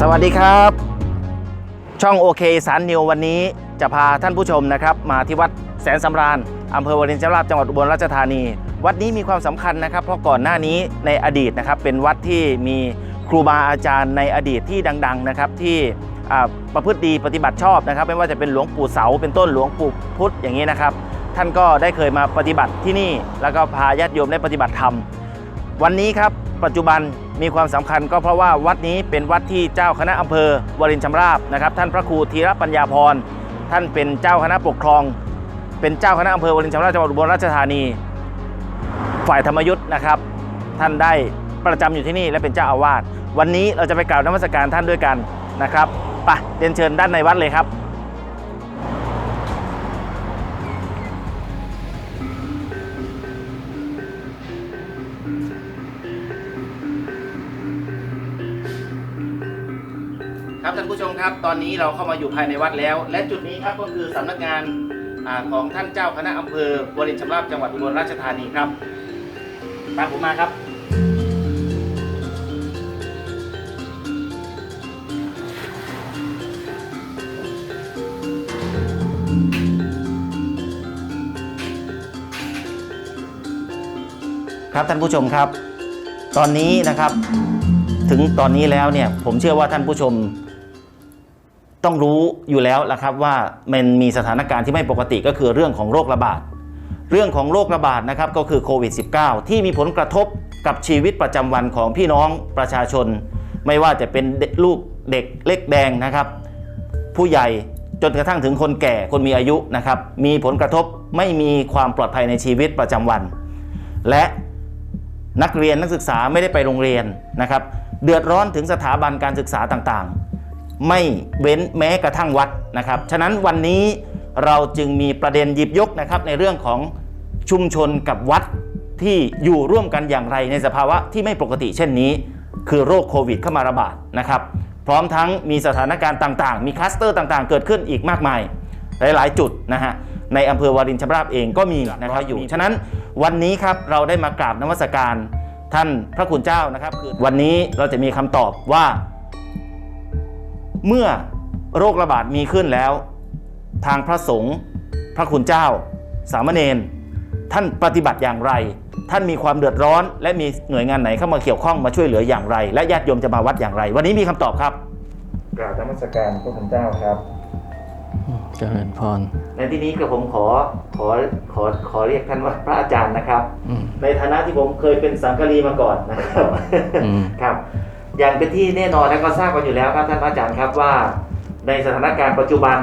สวัสดีครับ ช่องโอเคสารนิววันนี้จะพาท่านผู้ชมนะครับ มาที่วัดแสนสำราญอำเภอวรินชำราบจังหวัดอุบลราชธานี วัดนี้มีความสำคัญนะครับ เพราะก่อนหน้านี้ในอดีตนะครับ เป็นวัดที่มีครูบาอาจารย์ในอดีตที่ดัง ๆนะครับ ที่ประพฤติดีปฏิบัติชอบนะครับ ไม่ว่าจะเป็นหลวงปู่เสาเป็นต้นหลวงปู่พุธอย่างนี้นะครับ ท่านก็ได้เคยมาปฏิบัติที่นี่ แล้วก็พาญาติโยมได้ปฏิบัติธรรมวันนี้ครับ ปัจจุบันมีความสำคัญก็เพราะว่าวัดนี้เป็นวัดที่เจ้าคณะอำเภอวารินชำราบนะครับ ท่านพระครูธีรปัญญาพรท่านเป็นเจ้าคณะปกครอง เป็นเจ้าคณะอำเภอวารินชำราบจังหวัดอุบลราชธานี ฝ่ายธรรมยุทธ์นะครับ ท่านได้ประจำอยู่ที่นี่และเป็นเจ้าอาวาสวันนี้เราจะไปกราบนมัสการท่านด้วยกันนะครับไปเรียนเชิญด้านในวัดเลยครับ นผู้ชมครับ ตอนนี้เราเข้ามาอยู่ภายในวัดแล้ว และจุดนี้ครับก็คือสำนักงานอของท่านเจ้าคณะอำเภอวรินชำราบจังหวัดอุบลราชธานีครับตามผมมาครับครับท่านผู้ชมครับ ตอนนี้นะครับถึงตอนนี้แล้วเนี่ยผมเชื่อว่าท่านผู้ชม ต้องรู้อยู่แล้วละครับว่ามันมีสถานการณ์ที่ไม่ปกติก็คือเรื่องของโรคระบาด เรื่องของโรคระบาดนะครับก็คือโควิด -19 ที่มีผลกระทบกับชีวิตประจำวันของพี่น้องประชาชน ไม่ว่าจะเป็นลูกเด็กเล็กแดงนะครับ ผู้ใหญ่จนกระทั่งถึงคนแก่คนมีอายุนะครับมีผลกระทบไม่มีความปลอดภัยในชีวิตประจำวัน และนักเรียนนักศึกษาไม่ได้ไปโรงเรียนนะครับ เดือดร้อนถึงสถาบันการศึกษาต่างๆ ไม่เว้นแม้กระทั่งวัดนะครับ ฉะนั้นวันนี้เราจึงมีประเด็นหยิบยกนะครับในเรื่องของชุมชนกับวัดที่อยู่ร่วมกันอย่างไรในสภาวะที่ไม่ปกติเช่นนี้ คือโรคโควิดเข้ามาระบาดนะครับ พร้อมทั้งมีสถานการณ์ต่างๆ มีคลัสเตอร์ต่างๆ เกิดขึ้นอีกมากมาย หลายๆ จุดนะฮะในอำเภอวารินชำราบเองก็มีนะครับอยู่ ฉะนั้นวันนี้ครับเราได้มากราบนมัสการท่านพระคุณเจ้านะครับคือวันนี้เราจะมีคำตอบว่า เมื่อโรคระบาดมีขึ้นแล้ว ทางพระสงฆ์พระคุณเจ้า สามเณรท่านปฏิบัติอย่างไร ท่านมีความเดือดร้อน และมีหน่วยงานไหนเข้ามาเกี่ยวข้องมาช่วยเหลืออย่างไร และญาติโยมจะมาวัดอย่างไร วันนี้มีคำตอบครับกราบนมัสการพระคุณเจ้าครับเจริญพรในที่นี้ก็ผมขอขอขอขอเรียกท่านว่าพระอาจารย์นะครับอืมในฐานะที่ผมเคยเป็นสังฆรีมาก่อนนะครับอืมครับ อย่างเป็นที่แน่นอนและก็ทราบกันอยู่แล้วครับท่านพระอาจารย์ครับว่า ในสถานการณ์ปัจจุบัน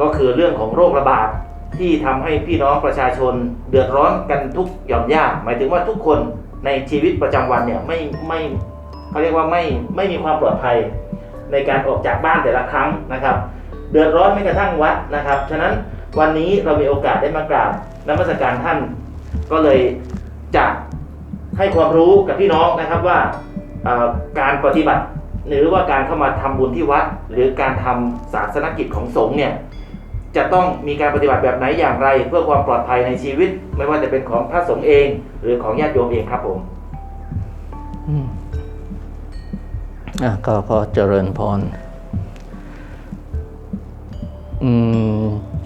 ก็คือเรื่องของโรคระบาดที่ทำให้พี่น้องประชาชนเดือดร้อนกันทุกหย่อมย่าหมายถึงว่าทุกคนในชีวิตประจำวันเนี่ยไม่ไม่เขาเรียกว่าไม่ไม่มีความปลอดภัยในการออกจากบ้านแต่ละครั้งนะครับ เดือดร้อนไม่กระทั่งวัดนะครับ ฉะนั้นวันนี้เรามีโอกาสได้มากราบนมัสการท่าน ก็เลยจะให้ความรู้กับพี่น้องนะครับว่า การปฏิบัติ หรือว่าการเข้ามาทำบุญที่วัด หรือการทำศาสนกิจของสงฆ์เนี่ยจะต้องมีการปฏิบัติแบบไหนอย่างไร เพื่อความปลอดภัยในชีวิต ไม่ว่าจะเป็นของพระสงฆ์เอง หรือของญาติโยมเองครับผมอะก็พอเจริญพร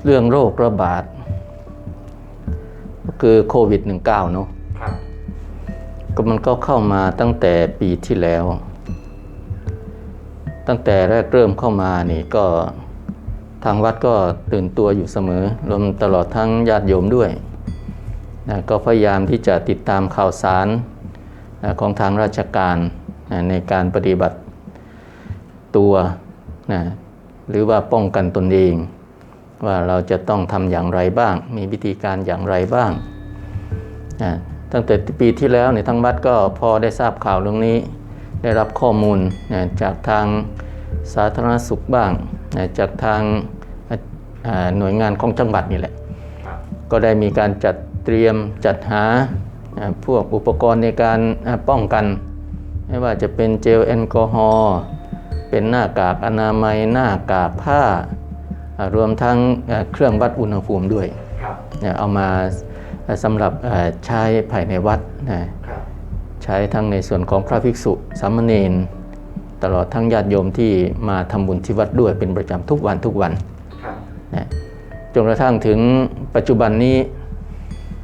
เรื่องโรคระบาดก็คือโควิด -19 เนอะ ก็มันก็เข้ามาตั้งแต่ปีที่แล้ว ตั้งแต่แรกเริ่มเข้ามานี่ก็ทางวัดก็ตื่นตัวอยู่เสมอ รวมตลอดทั้งญาติโยมด้วยนะก็พยายามที่จะติดตามข่าวสารนะของทางราชการนะในการปฏิบัติตัวนะหรือว่าป้องกันตนเอง ว่าเราจะต้องทำอย่างไรบ้าง มีวิธีการอย่างไรบ้างนะ ตั้งแต่ปีที่แล้วในยทั้งวัดก็พอได้ทราบข่าวเรื่องนี้ ได้รับข้อมูลนะจากทางสาธารณสุขบ้างนะจากทางอ่าหน่วยงานของจังหวัดนี่แหละครับก็ได้มีการจัดเตรียมจัดหาอ่าพวกอุปกรณ์ในการอ่าป้องกัน ไม่ว่าจะเป็นเจลแอลกอฮอล์เป็นหน้ากากอนามัยหน้ากากผ้าอ่ารวมทั้งอ่าเครื่องวัดอุณหภูมิด้วยครับเนี่ยเอามาอ่า สำหรับอ่าใช้ภายในวัดนะครับใช้ทั้งในส่วนของพระภิกษุสามเณรตลอดทั้งญาติโยมที่มาทำบุญที่วัดด้วยเป็นประจำทุกวันทุกวันครับนะจนกระทั่งถึงปัจจุบันนี้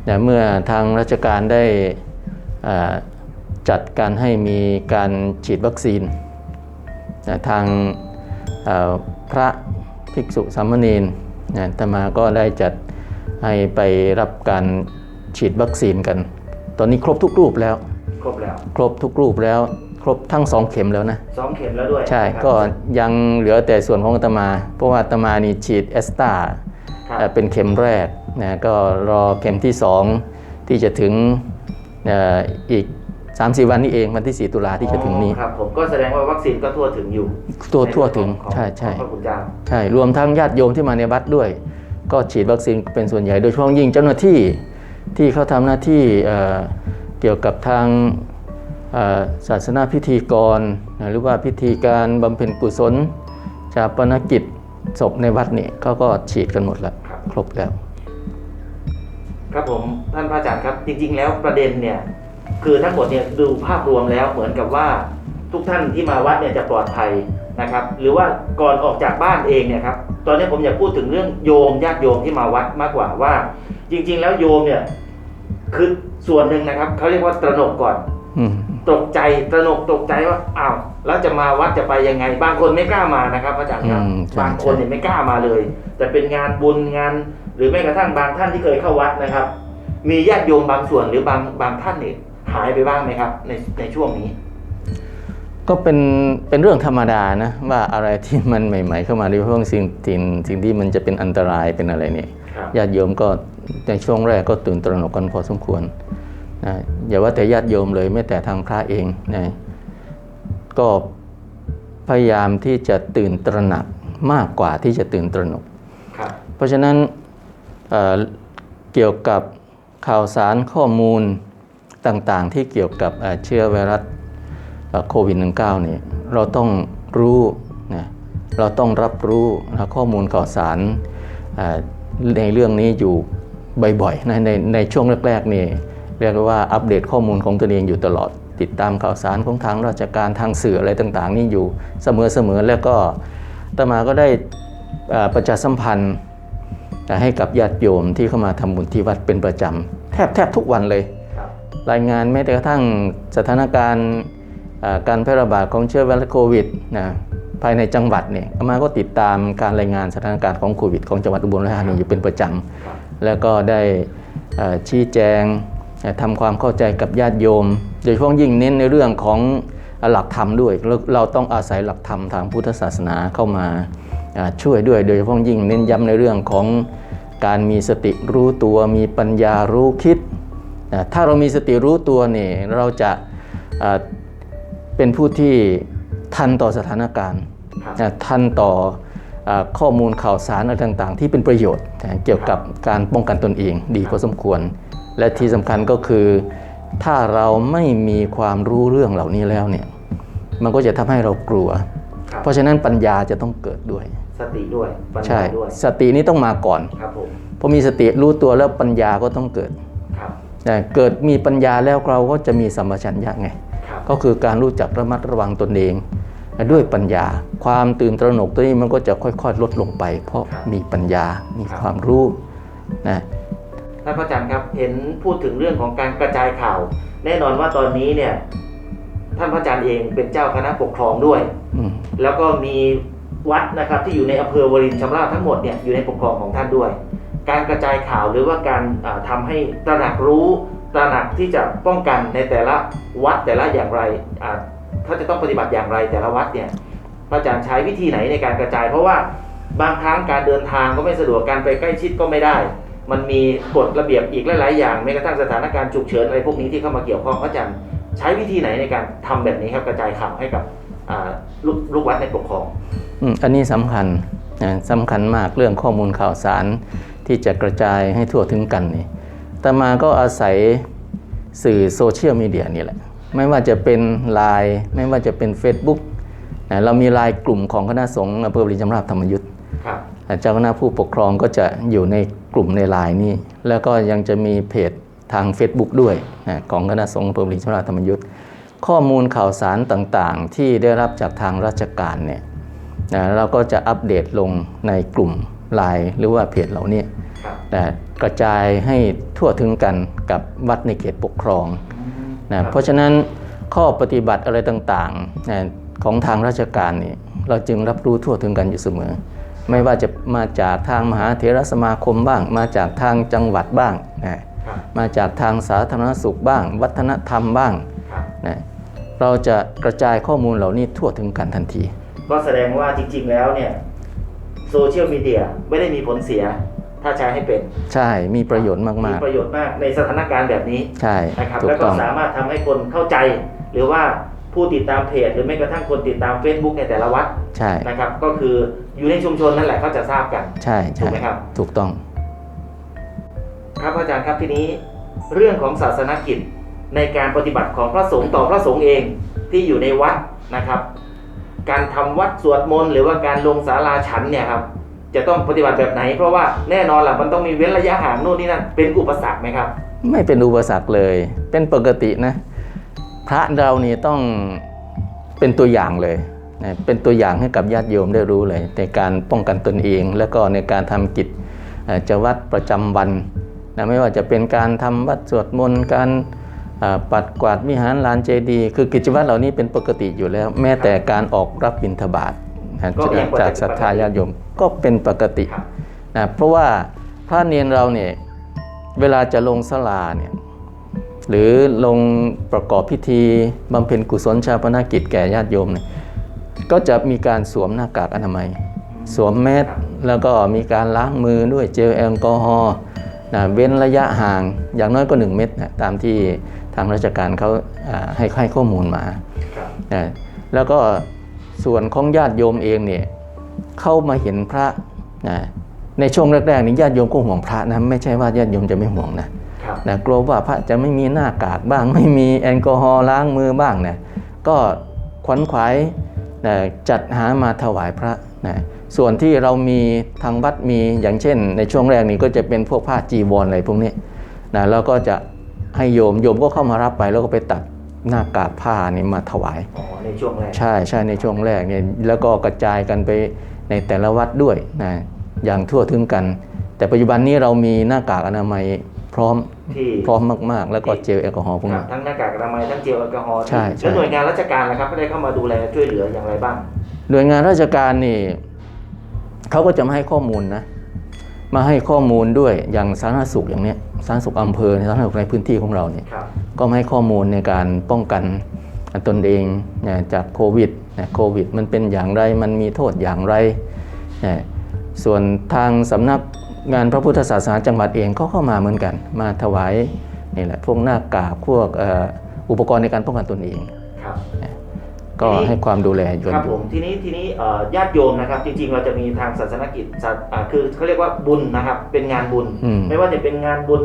นะเมื่อทางราชการได้อ่าจัดการให้มีการฉีดวัคซีนนะทางอ่าพระภิกษุสามเณรนะอาตมาก็ได้จัด ให้ไปรับการฉีดวัคซีนกัน ตอนนี้ครบทุกรูปแล้ว ครบแล้ว ครบทุกรูปแล้ว ครบทั้งสองเข็มแล้วนะสองเข็มแล้วด้วย ใช่นะครับก็ยังเหลือแต่ส่วนของอาตมา เพราะว่าอาตมานี่ฉีดแอสตราครับเป็นเข็มแรกนะก็รอเข็มที่2ที่จะถึงเอ่ออีก3-4วันนี้เองวันที่ 4 ตุลาที่จะถึงนี้อ๋อครับผมก็แสดงว่าวัคซีนก็ทั่วถึงอยู่ ตัวทั่วถึงของใช่ใช่ของพระคุณเจ้าใช่รวมทั้งญาติโยมที่มาในวัดด้วย ก็ฉีดวัคซีนเป็นส่วนใหญ่ โดยเฉพาะยิ่งเจ้าหน้าที่ที่เขาทำหน้าที่เเกี่ยวกับทางศาสนาพิธีกร หรือว่าพิธีการบำเพ็ญกุศลชาปนกิจศพในวัดนี่เขาก็ฉีดกันหมดแล้วครบแล้ว ครับผมท่านพระอาจารย์ครับจริง ๆ แล้วประเด็นเนี่ยคือทั้งหมดเนี่ยดูภาพรวมแล้วเหมือนกับว่าทุกท่านที่มาวัดเนี่ยจะปลอดภัยนะครับ หรือว่าก่อนออกจากบ้านเองเนี่ยครับ ตอนนี้ผมอยากพูดถึงเรื่องโยมญาติโยมที่มาวัดมากกว่าว่า จริง ๆ แล้วโยมเนี่ยคือส่วนหนึ่งนะครับเขาเรียกว่าตระหนกก่อนอืมตกใจตระหนกตกใจว่าอ้าวแล้วจะมาวัดจะไปยังไง บางคนไม่กล้ามานะครับอาจารย์ครับอืมใช่บางคนเนี่ยไม่กล้ามาเลย แต่เป็นงานบุญงาน หรือแม้กระทั่งบางท่านที่เคยเข้าวัดนะครับ มีญาติโยมบางส่วนหรือบางบางท่านเนี่ยหายไปบ้างไหมครับ ในในช่วงนี้ ก็เป็นเป็นเรื่องธรรมดานะว่าอะไรที่มันใหม่ ๆ เข้ามาโดยเฉพาะสิ่งสิ่งสิ่งที่มันจะเป็นอันตรายเป็นอะไรเนี่ยครับญาติโยมก็ในช่วงแรกก็ตื่นตระหนกกันพอสมควรนะอย่าว่าแต่ญาติโยมเลยแม้แต่ทางพระเองนะก็พยายามที่จะตื่นตระหนักมากกว่าที่จะตื่นตระหนกครับเพราะฉะนั้นเอ่อเกี่ยวกับข่าวสารข้อมูลต่างๆ ที่เกี่ยวกับเอ่อเชื้อไวรัสเอ่อ โควิด -19 เนี่ยเราต้องรู้นะเราต้องรับรู้นะข้อมูลข่าวสารเอ่อในเรื่องนี้อยู่บ่อยๆนะในในช่วงแรกๆนี่เรียกว่าอัปเดตข้อมูลของตัวเองอยู่ตลอด ติดตามข่าวสารของทางราชการทางสื่ออะไรต่างๆ นี่อยู่เสมอๆแล้วก็อาตมาก็ได้เอ่อประชาสัมพันธ์แต่ให้กับญาติโยมที่เข้ามาทำบุญที่วัดเป็นประจำแทบแทบทุกวันเลยครับรายงานแม้แต่กระทั่งสถานการณ์อ่า การแพร่ระบาดของเชื้อไวรัสโควิดนะภายในจังหวัดเนี่ยมาก็ติดตามการรายงานสถานการณ์ของโควิด ของจังหวัดอุบลราชธานีอยู่เป็นประจำแล้วก็ได้ชี้แจงเอ่อทำความเข้าใจกับญาติโยม โดยเฉพาะยิ่งเน้นในเรื่องของหลักธรรมด้วยเราเราต้องอาศัยหลักธรรมทางพุทธศาสนาเข้ามาช่วยด้วย โดยเฉพาะยิ่งเน้นย้ำในเรื่องของการมีสติรู้ตัวมีปัญญารู้คิด ถ้าเรามีสติรู้ตัวเนี่ยเราจะ เป็นผู้ที่ทันต่อสถานการณ์ครับนะทันต่ออาข้อมูลข่าวสารอะไรต่างๆ ที่เป็นประโยชน์นะเกี่ยวกับการป้องกันตนเองดีพอสมควร และที่สำคัญก็คือ ถ้าเราไม่มีความรู้เรื่องเหล่านี้แล้วเนี่ยมันก็จะทำให้เรากลัวครับเพราะฉะนั้นปัญญาจะต้องเกิดด้วย สติด้วยปัญใช่ญาด้วยสตินี้ต้องมาก่อนครับผมพอมีสติรู้ตัวแล้วปัญญาก็ต้องเกิดครับแต่เกิดมีปัญญาแล้วเราก็จะมีสัมปชัญญะไงครับ ก็คือการรู้จักระมัดระวังตนเอง ด้วยปัญญา ความตื่นตระหนกตัวนี้มันก็จะค่อยๆ ลดลงไป เพราะมีปัญญา มีความรู้นะท่านพระอาจารย์ครับ เห็นพูดถึงเรื่องของการกระจายข่าว แน่นอนว่าตอนนี้เนี่ยท่านพระอาจารย์เองเป็นเจ้าคณะปกครองด้วยอืมแล้วก็มีวัดนะครับที่อยู่ในอำเภอวรินทร์ชำราบทั้งหมดเนี่ยอยู่ในปกครองของท่านด้วย การกระจายข่าวหรือว่าการอ่าทำาให้ตระหนักรู้ ตระหนักที่จะป้องกันในแต่ละวัดแต่ละอย่างไรอ่าเขาจะต้องปฏิบัติอย่างไรแต่ละวัดเนี่ยพระอาจารย์ใช้วิธีไหนในการกระจาย เพราะว่าบางครั้งการเดินทางก็ไม่สะดวกการไปใกล้ชิดก็ไม่ได้ มันมีกฎระเบียบอีกหลาย ๆ อย่างแม้กระทั่งสถานการณ์ฉุกเฉินอะไรพวกนี้ที่เข้ามาเกี่ยวข้องพระอาจารย์ใช้วิธีไหนในการทำแบบนี้ครับกระจายข่าวให้กับลูกลูกวัดในปกครองอันนี้สำคัญนะสำคัญมากเรื่องข้อมูลข่าวสารที่จะกระจายให้ทั่วถึงกันนี่ ต่มาก็อาศัยสื่อโซเชียลมีเดียนี่แหละ ไม่ว่าจะเป็น Line ไม่ว่าจะเป็น Facebook นะเรามีไลน์กลุ่มของคณะสงฆ์อำเภอบริจำราบธรรมยุทธ์ครับเจ้าคณะผู้ปกครองก็จะอยู่ในกลุ่มในไลน์นี้ แล้วก็ยังจะมีเพจทาง Facebook ด้วยนะของคณะสงฆ์อำเภอบริจำราบธรรมยุทธ์ข้อมูลข่าวสารต่างๆ ที่ได้รับจากทางราชการเนี่ยนะเราก็จะอัปเดตลงในกลุ่มไลน์หรือว่าเพจเหล่านี้ครับ นะกระจายให้ทั่วถึงกันกับวัดในเขตปกครองนะเพราะฉะนั้นข้อปฏิบัติอะไรต่างๆนะของทางราชการนี่เราจึงรับรู้ทั่วถึงกันอยู่เสมอ ไม่ว่าจะมาจากทางมหาเถรสมาคมบ้าง มาจากทางจังหวัดบ้างนะครับมาจากทางสาธารณสุขบ้าง วัฒนธรรมบ้างครับนะเราจะกระจายข้อมูลเหล่านี้ทั่วถึงกันทันที ก็แสดงว่าจริงๆแล้วเนี่ยโซเชียลมีเดียไม่ได้มีผลเสีย ถ้าใช้ให้เป็นใช่มีประโยชน์มากมีประโยชน์มากในสถานการณ์แบบนี้ๆใช่นะครับ ถูแล้กวก็ต้องสามารถทำให้คนเข้าใจ หรือว่าผู้ติดตามเพจหรือแม้กระทั่งคนติดตาม Facebook ในแต่ละวัดใช่นะครับ ก็คืออยู่ในชุมชนนั่นแหละเขาจะทราบกัน ใช่ถูใช่กไหมครับ ถูกต้องครับอาจารย์ครับทีนี้เรื่องของศาสนกิจในการปฏิบัติของพระสงฆ์ต่อพระสงฆ์เองที่อยู่ในวัดนะครับ การทำวัดสวดมนต์หรือว่าการลงศาลาฉันเนี่ยครับ จะต้องปฏิบัติแบบไหน เพราะว่าแน่นอนแหละมันต้องมีเว้นระยะห่างโน่นนี่นั่นเป็นอุปสรรคไหมครับ ไม่เป็นอุปสรรคเลย เป็นปกตินะ พระเรานี่ต้องเป็นตัวอย่างเลยเป็นตัวอย่างให้กับญาติโยมได้รู้เลย ในการป้องกันตนเอง แล้วก็ในการทำกิจเอ่อจวัดประจำวันนะไม่ว่าจะเป็นการทำวัดสวดมนต์การปัดกวาดวิหารลานเจดีย์คือกิจวัตรเหล่านี้เป็นปกติอยู่แล้ว แม้แต่การออกรับบิณฑบาต นะก็ยังปกติจากศรัทธาญาติโยมก็เป็นปกติครับนะเพราะว่าพระเนียนเราเนี่ยเวลาจะลงสลาเนี่ยหรือลงประกอบพิธีบำเพ็ญกุศลชาปนกิจแก่ญาติโยมเนี่ยก็จะมีการสวมหน้ากากอนามัย สวมแมสแล้วก็มีการล้างมือด้วยเจลแอลกอฮอล์นะเว้นระยะห่างอย่างน้อยก็ 1 เมตรนะตามที่ทางราชการเขาอ่าให้ให้ข้อมูลมาครับนะแล้วก็ ส่วนของญาติโยมเองเนี่ยเข้ามาเห็นพระนะในช่วงแรกๆนี่ญาติโยมก็ห่วงพระนะไม่ใช่ว่าญาติโยมจะไม่ห่วงนะครับนะกลัวว่าพระจะไม่มีหน้ากากบ้าง ไม่มีแอลกอฮอล์ล้างมือบ้างนะก็ขวนขวายนะจัดหามาถวายพระนะส่วนที่เรามีทางวัดมีอย่างเช่น ในช่วงแรกนี้ก็จะเป็นพวกผ้าจีวรอะไรพวกนี้นะแล้วก็จะให้โยมโยมก็เข้ามารับไปแล้วก็ไปตัด หน้ากากผ้านี่มาถวาย อ๋อ ในช่วงแรก ใช่ใช่ในช่วงแรกเนี่ยแล้วก็กระจายกันไปในแต่ละวัดด้วยนะอย่างทั่วถึงกัน แต่ปัจจุบันนี้เรามีหน้ากากอนามัยพร้อมที่พร้อมมาก ๆ แล้วก็เจลแอลกอฮอล์พวกครันี้บทั้งหน้ากากอนามัยทั้งเจลแอลกอฮอล์ใช่ใช่แล้วหน่วยงานราชการนะครับได้เข้ามาดูแลช่วยเหลืออย่างไรบ้างหน่วยงานราชการนี่เขาก็จะมาให้ข้อมูลนะมาให้ข้อมูลด้วยอย่างสาธารณสุขอย่างเนี้ยสาธารณสุขอำเภอสาธารณสุขในพื้นที่ของเราเนี่ยครับ ก็มาให้ข้อมูลในการป้องกันตนเองนะจากโควิดนะโควิดมันเป็นอย่างไรมันมีโทษอย่างไรนะส่วนทางสำนักงานพระพุทธศาสนาจังหวัดเองก็เข้ามาเหมือนกัน มาถวายนี่แหละพวกหน้ากากพวกเอ่ออุปกรณ์ในการป้องกันตนเองครับก็ให้ความดูแลยนครับอผยู่มทีนี้ทีนี้เอ่อญาติโยมนะครับจริงๆ เราจะมีทางศาสนกิจศาสอ่าคือเขาเรียกว่าบุญนะครับเป็นงานบุญอืมไม่ว่าจะเป็นงานบุญ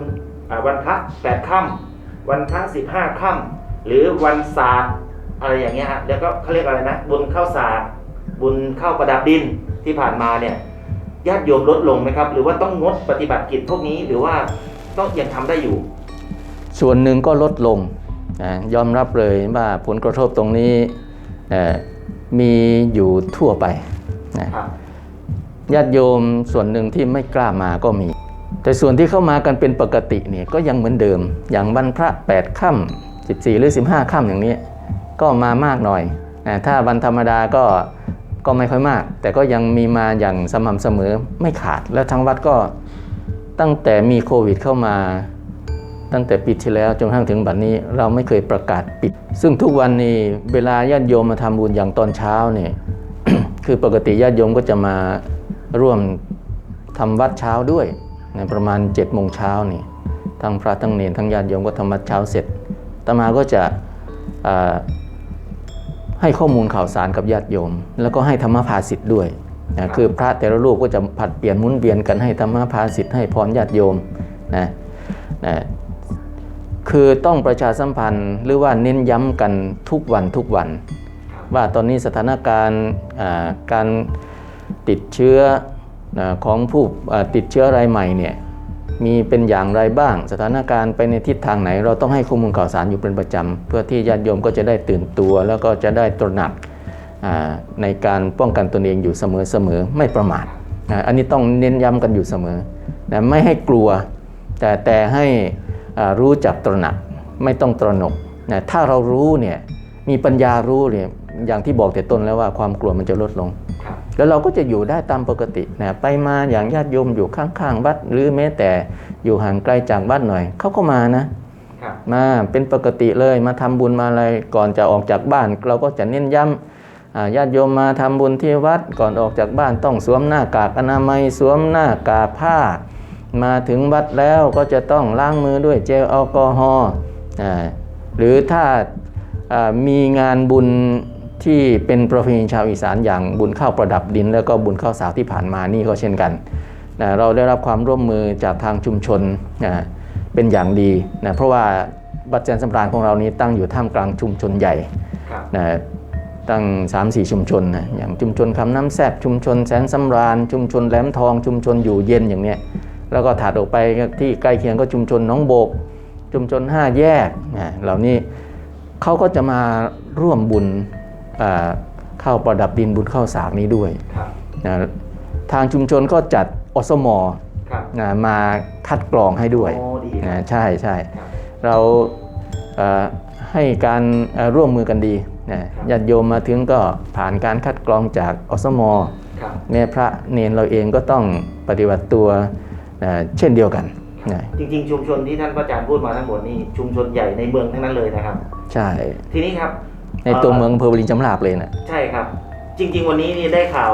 อ่าวันพระแปดค่ำ วันพระสิบห้าค่ำหรือวันศาสตร์อะไรอย่างเงี้ยฮะแล้วก็เขาเรียกอะไรนะ บุญข้าวสากบุญข้าวประดับดินที่ผ่านมาเนี่ยญาติโยมลดลงไหมครับ หรือว่าต้องงดปฏิบัติกิจพวกนี้หรือว่าต้องยังทำได้อยู่ ส่วนหนึ่งก็ลดลงนะยอมรับเลยว่าผลกระทบตรงนี้เอ่อมีอยู่ทั่วไปนะครับญาติโยมส่วนหนึ่งที่ไม่กล้ามาก็มี แต่ส่วนที่เข้ามากันเป็นปกติเนี่ยก็ยังเหมือนเดิม อย่างวันพระ 8ค่ำ14 หรือ 15ค่ำอย่างนี้ ก็มามากหน่อยนะถ้าวันธรรมดาก็ก็ไม่ค่อยมาก แต่ก็ยังมีมาอย่างสม่ำเสมอไม่ขาด และทั้งวัดก็ตั้งแต่มีโควิดเข้ามา ตั้งแต่ปีที่แล้วจนกระทั่งถึงบัดนี้เราไม่เคยประกาศปิด ซึ่งทุกวันนี้เวลาญาติโยมมาทำบุญอย่างตอนเช้าเนี่ยคือปกติญาติโยมก็จะมาร่วมทำวัดเช้าด้วย ในประมาณ7จ็ดโมงเช้านี่ทั้งพระทั้งเนรทั้งญาติโยมก็ทำวัดเช้าเสร็จอาตมาก็จะให้ข้อมูลข่าวสารกับญาติโยม แล้วก็ให้ธรรมภาสิทธิ์ด้วยนะคือพระแต่ละรูปก็จะผัดเปลี่ยนมุนเวียนกันให้ธรรมภาสิทธิ์ให้พรญาติโยมนะนะคือต้องประชาสัมพันธ์หรือว่าเน้นย้ำกันทุกวันทุกวัน ว่าตอนนี้สถานการณ์การติดเชื้อ ของผู้ติดเชื้อรายใหม่เนี่ยมีเป็นอย่างไรบ้าง สถานการณ์ไปในทิศทางไหน เราต้องให้ข้อมูลข่าวสารอยู่เป็นประจำ เพื่อที่ญาติโยมก็จะได้ตื่นตัว แล้วก็จะได้ตระหนักในการป้องกันตนเองอยู่เสมอๆไม่ประมาทอันนี้ต้องเน้นย้ำกันอยู่เสมอนะไม่ให้กลัว แต่แต่ให้รู้จักตระหนักไม่ต้องตระหนกนะถ้าเรารู้เนี่ยมีปัญญารู้เนี่ย อย่างที่บอกแต่ต้นแล้วว่าความกลัวมันจะลดลงครับแล้วเราก็จะอยู่ได้ตามปกตินะไปมาอย่างญาติโยมอยู่ข้างๆวัด หรือแม้แต่อยู่ห่างไกลจากวัดหน่อยเขาก็มานะครับมาเป็นปกติเลยมาทำบุญมาอะไรก่อนจะออกจากบ้าน เราก็จะเน้นย้ำอ่าญาติโยมมาทำบุญที่วัดก่อนออกจากบ้านต้องสวมหน้ากากอนามัยสวมหน้ากากผ้า มาถึงวัดแล้วก็จะต้องล้างมือด้วยเจลแอลกอฮอล์อ่าหรือถ้าอ่ามีงานบุญ ที่เป็นประเพณีชาวอีสานอย่างบุญข้าวประดับดิน แล้วก็บุญข้าวสาวที่ผ่านมานี่ก็เช่นกันนะเราได้รับความร่วมมือจากทางชุมชนนะเป็นอย่างดีนะเพราะว่าบัดแจนสำราญของเรานี้ตั้งอยู่ท่ามกลางชุมชนใหญ่ครับนะตั้ง 3-4 ชุมชนนะอย่างชุมชนคำน้ำแซบชุมชนแสนสำราญ ชุมชนแหลมทองชุมชนอยู่เย็นอย่างเนี้ยแล้วก็ถัดออกไปที่ใกล้เคียงก็ชุมชนหน้องโบก ชุมชน 5 แยกนะเหล่านี้เขาก็จะมาร่วมบุญอ่า เข้าวประดับดินบุญข้าวสากนี้ด้วยครับนะทางชุมชนก็จัดอสมครับนะมาคัดกรองให้ด้วยโอ้ดีคนะรับใช่ใช่ครับเราเอ่อให้การเอ่อร่วมมือกันดีนะญาติโยมมาถึงก็ผ่านการคัดกรองจากอสมครับแม่พระเนนเราเองก็ต้องปฏิบัติตัวเอ่อเช่นเดียวกันนะจริงๆ ชุมชนที่ท่านพระอาจารย์พูดมาทั้งหมดนี่ชุมชนใหญ่ในเมืองทั้งนั้นเลยนะครับ ใช่ ทีนี้ครับ ในตัวเมืองอำเภอวลินจำลาบเลยนะใช่ครับ จริง ๆ วันนี้นี่ได้ข่าว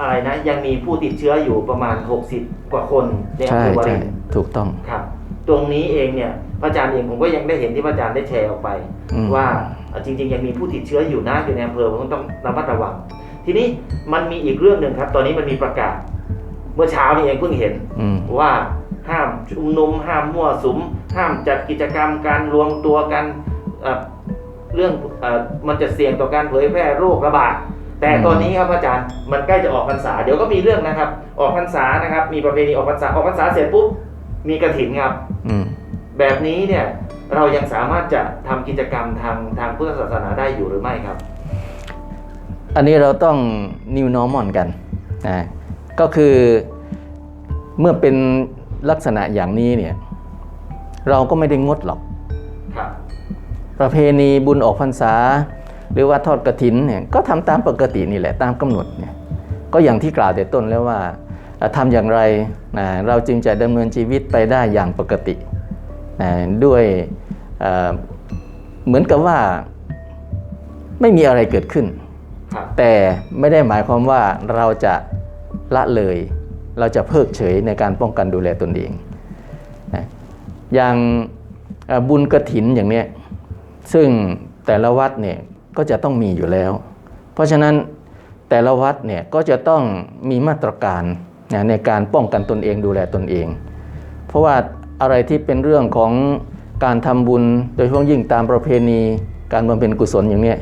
อะไรนะ ยังมีผู้ติดเชื้ออยู่ประมาณ 60 กว่าคนในอำใช่เภอวาใช่รินถูกต้อง ครับ ตรงนี้เองเนี่ยพระอาจารย์เองผมก็ยังได้เห็นที่พระอาจารย์ได้แชร์ออกไป อืม ว่าเอ่อจริง ๆ ยังมีผู้ติดเชื้ออยู่นะอยู่ในอำเภอผมต้องระมัดระวัง ทีนี้มันมีอีกเรื่องหนึ่งครับ ตอนนี้มันมีประกาศ เมื่อเช้านี่เองเพิ่งเห็น อืม ว่าห้ามชุมนุมห้ามมั่วสุม ห้ามจัดกิจกรรมการรวมตัวกันเอ่อ เรื่องเออมันจะเสี่ยงต่อการเผยแพร่โรคระบาดแต่อืมตอนนี้ครับอาจารย์มันใกล้จะออกพรรษา เดี๋ยวก็มีเรื่องนะครับ ออกพรรษานะครับ มีประเพณีออกพรรษาออกพรรษาเสร็จปุ๊บมีกระถินครับอืมแบบนี้เนี่ยเรายังสามารถจะทำกิจกรรมทางทางพุทธศาสนาได้อยู่หรือไม่ครับ อันนี้เราต้อง new normal กันนะก็คือเมื่อเป็นลักษณะอย่างนี้เนี่ย เราก็ไม่ได้งดหรอกครับ ประเพณีบุญออกพรรษา หรือว่าทอดกระถินเนี่ยก็ทำตามปกตินี่แหละตามกำหนดเนี่ยก็อย่างที่กล่าวแต่ต้นแล้วว่าเอ่อทำอย่างไรนะเราจึงจะดำเนินชีวิตไปได้อย่างปกตินะด้วยเอ่อเหมือนกับว่าไม่มีอะไรเกิดขึ้นครับแต่ไม่ได้หมายความว่าเราจะละเลย เราจะเพิกเฉยในการป้องกันดูแลตนเองนะอย่างเอ่อบุญกระถินอย่างเนี้ย ซึ่งแต่ละวัดเนี่ยก็จะต้องมีอยู่แล้ว เพราะฉะนั้นแต่ละวัดเนี่ยก็จะต้องมีมาตรการนะในการป้องกันตนเองดูแลตนเอง เพราะว่าอะไรที่เป็นเรื่องของการทำบุญโดยเฉพาะยิ่งตามประเพณีการบำเพ็ญกุศลอย่างเนี้ย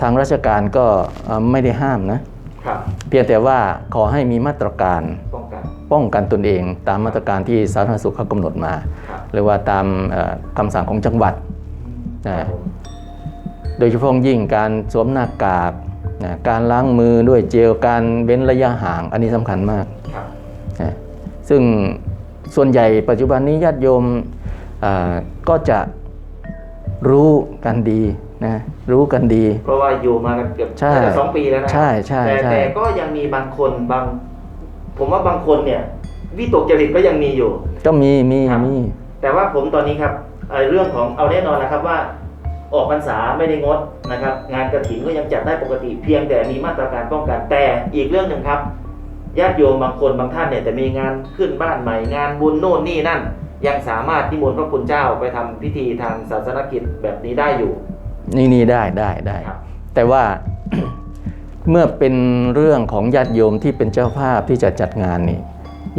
ทางราชการก็เอ่อไม่ได้ห้ามนะครับเพียงแต่ว่าขอให้มีมาตรการป้องกันป้องกันตนเอง ตามมาตรการที่สาธารณสุขเขากำหนดมาครับหรือว่าตามเอ่อคำสั่งของจังหวัดคนะรับผม โดยเฉพาะยิ่งการสวมหน้ากากนะการล้างมือด้วยเจลการเว้นระยะห่าง อันนี้สำคัญมากครับนะซึ่งส่วนใหญ่ปัจจุบันนี้ญาติโยมอ่าก็จะรู้กันดีนะรู้กันดี เพราะว่าอยู่มากันเกือบใช่น่าจะสองปีแล้วนะใช่ใช่แต่ใช่แต่ก็ยังมีบางคนบาง ผมว่าบางคนเนี่ยวิตกจริตก็ยังมีอยู่ ก็มีมีครับมีแต่ว่าผมตอนนี้ครับเอ่อเรื่องของเอาแน่นอนนะครับว่า ออกพรรษาไม่ได้งดนะครับ งานกระถินก็ยังจัดได้ปกติเพียงแต่มีมาตรการป้องกันแต่อีกเรื่องหนึ่งครับญาติโยมบางคนบางท่านเนี่ยแต่มีงานขึ้นบ้านใหม่งานบุญโน่นนี่นั่น ยังสามารถนิมนต์พระคุณเจ้าไปทำพิธีทางศาสนกิจแบบนี้ได้อยู่ นี่นี่ได้ได้ได้ครับแต่ว่าเมื่อเป็นเรื่องของญาติโยมที่เป็นเจ้าภาพที่จะจัดงานนี่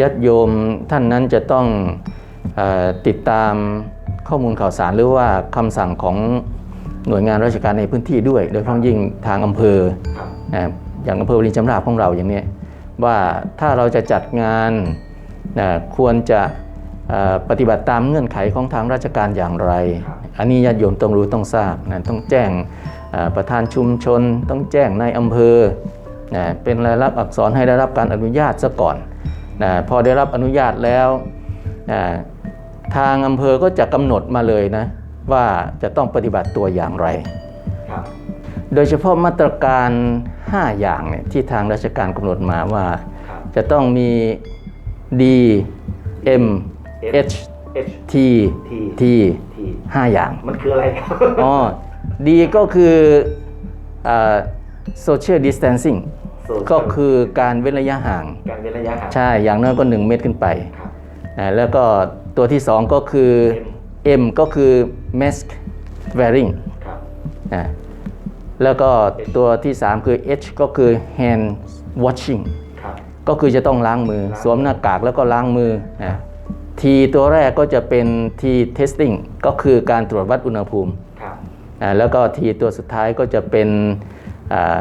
ญาติโยมท่านนั้นจะต้องเออติดตามข้อมูลข่าวสารหรือว่าคำสั่งของ หน่วยงานราชการในพื้นที่ด้วย โดยเฉพาะยิ่งทางอำเภอนะอย่างอำเภอวลินจำราบของเราอย่างนี้ว่าถ้าเราจะจัดงานนะควรจะปฏิบัติตามเงื่อนไขของทางราชการอย่างไร อันนี้ญาติโยมต้องรู้ต้องทราบนะต้องแจ้งประธานชุมชน ต้องแจ้งในายอำเภอนะเป็นรายลักษณ์อักษรให้ได้รับการอนุญาตซะก่อนนะพอได้รับอนุญาตแล้วนะทางอำเภอก็จะกำหนดมาเลยนะ ว่าจะต้องปฏิบัติตัวอย่างไรครับโดยเฉพาะมาตรการ 5 อย่างเนี่ยที่ทางราชการกำหนดมาว่าครับจะต้องมี D M H H T T T T 5อย่าง มันคืออะไรครับอ๋อ D ก็คือเอ่อ social distancing Social ก็คือการเว้นระยะห่าง การเว้นระยะห่าง ใช่ อย่างน้อยก็ 1 เมตรขึ้นไปครับอ่าแล้วก็ตัวที่ 2 ก็คือ M ก็คือ mask wearing ครับนะแล้วก็ตัวที่ 3 คือ H ก็คือ hand washing ครับก็คือจะต้องล้างมือล้างมือ สวมหน้ากากแล้วก็ล้างมือนะทีตัวแรกก็จะเป็นที testing ก็คือการตรวจวัดอุณหภูมิครับอ่าแล้วก็ทีตัวสุดท้ายก็จะเป็นอ่า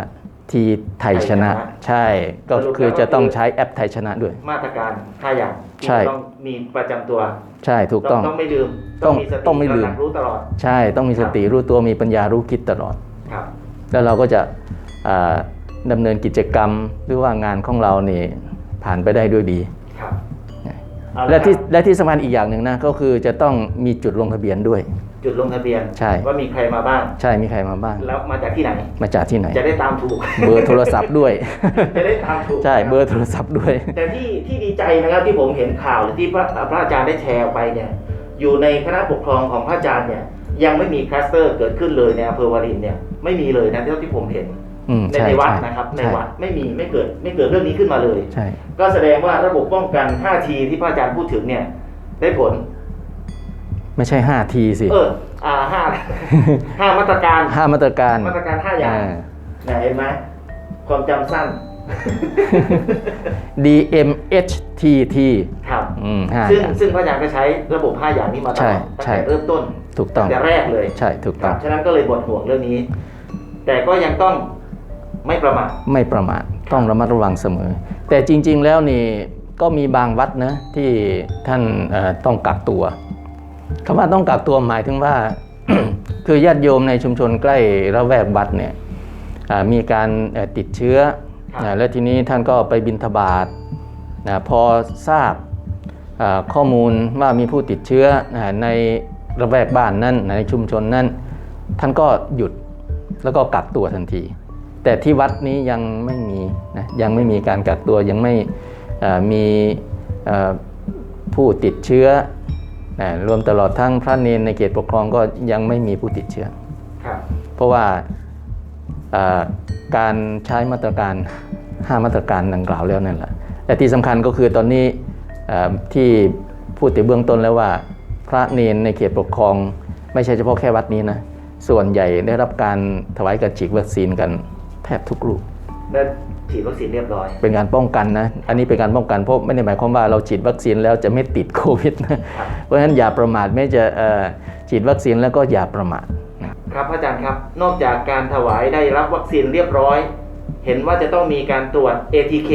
ทีไทยชนะ ไทยชนะ ใช่ก็สรุปคือแล้วจะต้องคือใช้แอปไทยชนะด้วย มาตรการ5อย่างที่ใช่ ต้องมีประจำตัวใช่ถูกต้อง ต้องไม่ลืมต้องมีสติต้องไม่ลืม ตระหนักรู้ตลอดใช่ต้องมีสติรู้ตัวมีปัญญารู้คิดตลอด ครับ แล้วเราก็จะอ่าดำเนินกิจกรรมหรือว่างานของเรานี่ผ่านไปได้ด้วยดี ครับเอาและละที่ครับและที่สำคัญอีกอย่างหนึ่งนะก็คือจะต้องมีจุดลงทะเบียนด้วย จุดลงทะเบียนใช่ ว่ามีใครมาบ้างใช่มีใครมาบ้าง แล้วมาจากที่ไหน มาจากที่ไหน จะได้ตามถูก เบอร์โทรศัพท์ด้วย จะได้ตามถูกใช่เบอร์โทรศัพท์ด้วย แต่ที่ที่ดีใจนะครับที่ผมเห็นข่าวหรือที่พระพระอาจารย์ได้แชร์ออกไปเนี่ย อยู่ในคณะปกครองของพระอาจารย์เนี่ยยังไม่มีคลัสเตอร์เกิดขึ้นเลยในอำเภอวารินเนี่ยไม่มีเลยนะเท่าที่ผมเห็นอืมในใช่ในวัดใช่นะครับในใช่วัดไม่มีไม่เกิดไม่เกิดเรื่องนี้ขึ้นมาเลยใช่ก็แสดงว่าระบบป้องกัน 5T ที่พระอาจารย์พูดถึงเนี่ยได้ผล ไม่ใช่5ทีสิเอออ่าห้าห้ามาตรการห้ามาตรการมาตรการห้าอย่างอ่าไหนเห็นไหมความจำสั้น D M H T T ครับอืมห้าซึ่งอย่างซึ่งพระอาจารย์ก็ใช้ระบบ5อย่างนี้มาตใช่ลอดตั้งใช่แต่เริ่มต้นถูกต้องแต่แรกเลยใช่ถูกคต้รัอบงฉะนั้นก็เลยบดห่วงเรื่องนี้ แต่ก็ยังต้องไม่ประมาทไม่ประมาทต้องระมัดระวังเสมอ แต่จริง ๆ แล้วนี่ก็มีบางวัดนะที่ท่านเอ่อต้องกักตัว คำว่าต้องกักตัวหมายถึงว่า คือญาติโยมในชุมชนใกล้ระแวกวัดเนี่ยอ่ามีการเอ่อติดเชื้อครับนะแล้วทีนี้ท่านก็ไปบิณฑบาตนะพอทราบอ่าข้อมูลว่ามีผู้ติดเชื้อนะในระแวกบ้านนั้นในชุมชนนั้น ท่านก็หยุดแล้วก็กักตัวทันที แต่ที่วัดนี้ยังไม่มีนะยังไม่มีการกักตัวยังไม่เอ่อมีเอ่อผู้ติดเชื้อนะ รวมตลอดทั้งพระเนนในเขตปกครองก็ยังไม่มีผู้ติดเชื้อครับเพราะว่าเอ่อการใช้มาตรการ5มาตรการดังกล่าวแล้วนั่นแหละแต่ที่สำคัญก็คือตอนนี้เอ่อที่พูดถึงเบื้องต้นแล้วว่า พระเนนในเขตปกครอง ไม่ใช่เฉพาะแค่วัดนี้นะส่วนใหญ่ได้รับการถวายการฉีดวัคซีนกันแทบทุกรูป ได้ฉีดวัคซีนเรียบร้อย เป็นการป้องกันนะ อันนี้เป็นการป้องกันเพราะไม่ได้หมายความว่าเราฉีดวัคซีนแล้วจะไม่ติดโควิดนะครับเพราะฉะนั้นอย่าประมาทแม้จะเอ่อฉีดวัคซีนแล้วก็อย่าประมาทครับพระอาจารย์ครับ นอกจากการถวายได้รับวัคซีนเรียบร้อย เห็นว่าจะต้องมีการตรวจ ATK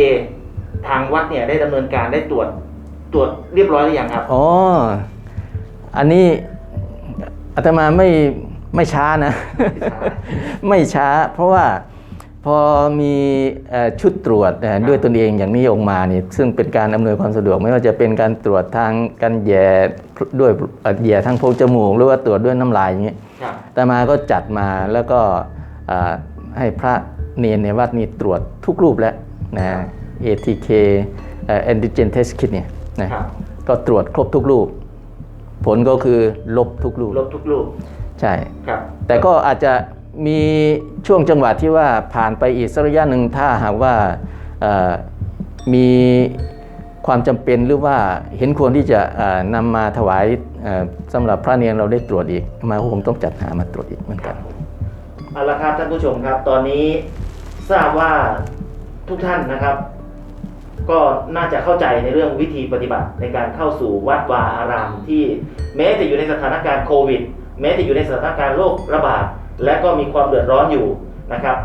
ทางวัดเนี่ยได้ดำเนินการได้ตรวจตรวจเรียบร้อยหรือยังครับอ๋ออันนี้อาตมาไม่ไม่ช้านะช้าไม่ช้าเพราะว่า พอมีเอ่อชุดตรวจเอ่อด้วยตนเองอย่างนี้ออกมานี่ซึ่งเป็นการอำนวยความสะดวกไม่ว่าจะเป็นการตรวจทางการแย่ด้วยเอ่อแย่ทางโพรงจมูก หรือว่าตรวจด้วยน้ำลายอย่างเงี้ยครับอาตมาก็จัดมาแล้วก็อ่าให้พระเนนในวัดนี้ตรวจทุกรูปแล้วนะ ATK เอ่อ antigen test kit เนี่ยนะครับก็ตรวจครบทุกรูป ผลก็คือลบทุกรูปลบทุกรูป ใช่ครับแต่ก็อาจจะ มีช่วงจังหวะที่ว่าผ่านไปอีกสักระยะหนึ่งถ้าหากว่ามีความจำเป็นหรือว่าเห็นควรที่จะเอ่อนำมาถวายเอ่อสำหรับพระเนียนเราได้ตรวจอีก มาคงต้องจัดหามาตรวจอีกเหมือนกันเอาละครับท่านผู้ชมครับ ตอนนี้ทราบว่าทุกท่านนะครับ ก็น่าจะเข้าใจในเรื่องวิธีปฏิบัติในการเข้าสู่วัดวาอารามที่แม้จะอยู่ในสถานการณ์โควิด แม้จะอยู่ในสถานการณ์โรคระบาด และก็มีความเดือดร้อนอยู่นะครับ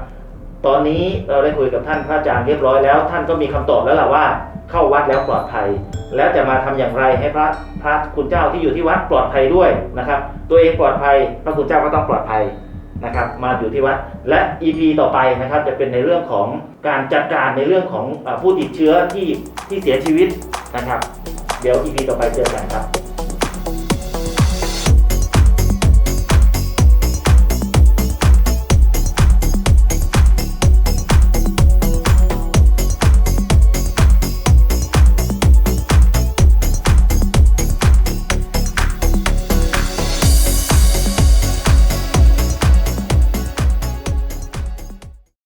ตอนนี้เราได้คุยกับท่านพระอาจารย์เรียบร้อยแล้ว ท่านก็มีคำตอบแล้วล่ะว่า เข้าวัดแล้วปลอดภัย แล้วจะมาทำอย่างไรให้พระพระคุณเจ้าที่อยู่ที่วัดปลอดภัยด้วยนะครับ ตัวเองปลอดภัยพระคุณเจ้าก็ต้องปลอดภัยนะครับมาอยู่ที่วัดและ EP ต่อไปนะครับจะเป็นในเรื่องของการจัดการในเรื่องของผู้ติดเชื้อที่ที่เสียชีวิตนะครับ เดี๋ยว EP ต่อไปเจอกันครับ